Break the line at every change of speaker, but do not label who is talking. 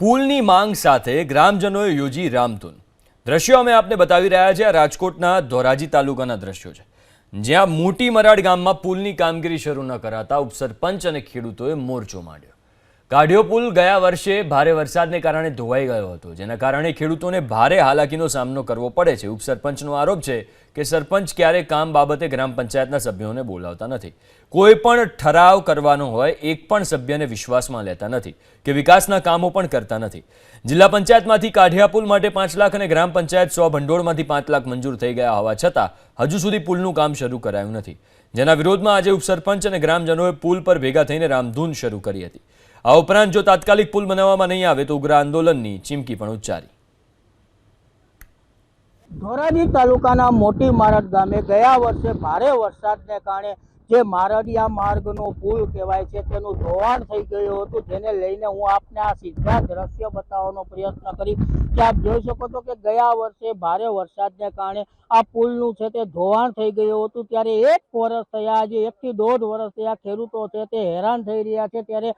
પુલની માંગ સાથે ગ્રામજનોએ યોજી રામધૂન. દ્રશ્યો અમે આપને બતાવી રહ્યા છે રાજકોટના ધોરાજી તાલુકાના દ્રશ્યો છે. જ્યાં મોટી મરાડ ગામમાં પુલની કામગીરી શરૂ ન કરાતા ઉપસરપંચ અને ખેડૂતોએ મોરચો માંડ્યો. કાઢ્યો પુલ ગયા વર્ષે ભારે વરસાદને કારણે ધોવાઈ ગયો હતો, જેના કારણે ખેડૂતોને ભારે હાલાકીનો સામનો કરવો પડે છે. ઉપસરપંચનો આરોપ છે કે સરપંચ ક્યારેય કામ બાબતે ગ્રામ પંચાયતના સભ્યોને બોલાવતા નથી. કોઈ પણ ઠરાવ કરવાનો હોય, એક પણ સભ્યને વિશ્વાસમાં લેતા નથી કે વિકાસના કામો પણ કરતા નથી. જિલ્લા પંચાયતમાંથી કાઢિયા પુલ માટે પાંચ લાખ અને ગ્રામ પંચાયત સો ભંડોળમાંથી પાંચ લાખ મંજૂર થઈ ગયા હોવા છતાં, હજુ સુધી પુલનું કામ શરૂ કરાયું નથી. જેના વિરોધમાં આજે ઉપસરપંચ અને ગ્રામજનોએ પુલ પર ભેગા થઈને રામધૂન શરૂ કરી હતી. આ ઉપરાંત જો તાત્કાલિક પુલ બનાવવામાં નહીં આવે તો ઉગ્ર આંદોલનની ચીમકી પણ ઉચ્ચારી.
ધોરાજી તાલુકાના મોટી મારડ ગામે ગયા વર્ષે ભારે વરસાદને કારણે જે મારડિયા માર્ગનો પુલ કહેવાય છે, તેનું ધોવાણ થઈ ગયું હતું. જેને લઈને હું આપને આ સીધા દ્રશ્ય બતાવવાનો પ્રયત્ન કરી કે આપ જોઈ શકો છો કે ગયા વર્ષે ભારે વરસાદને કારણે આ પુલનું છે તે ધોવાણ થઈ ગયું હતું. ત્યારે એક વર્ષ થયા, આજે એકથી દોઢ વર્ષ થયા ખેડૂતો છે તે હેરાન થઈ રહ્યા છે. ત્યારે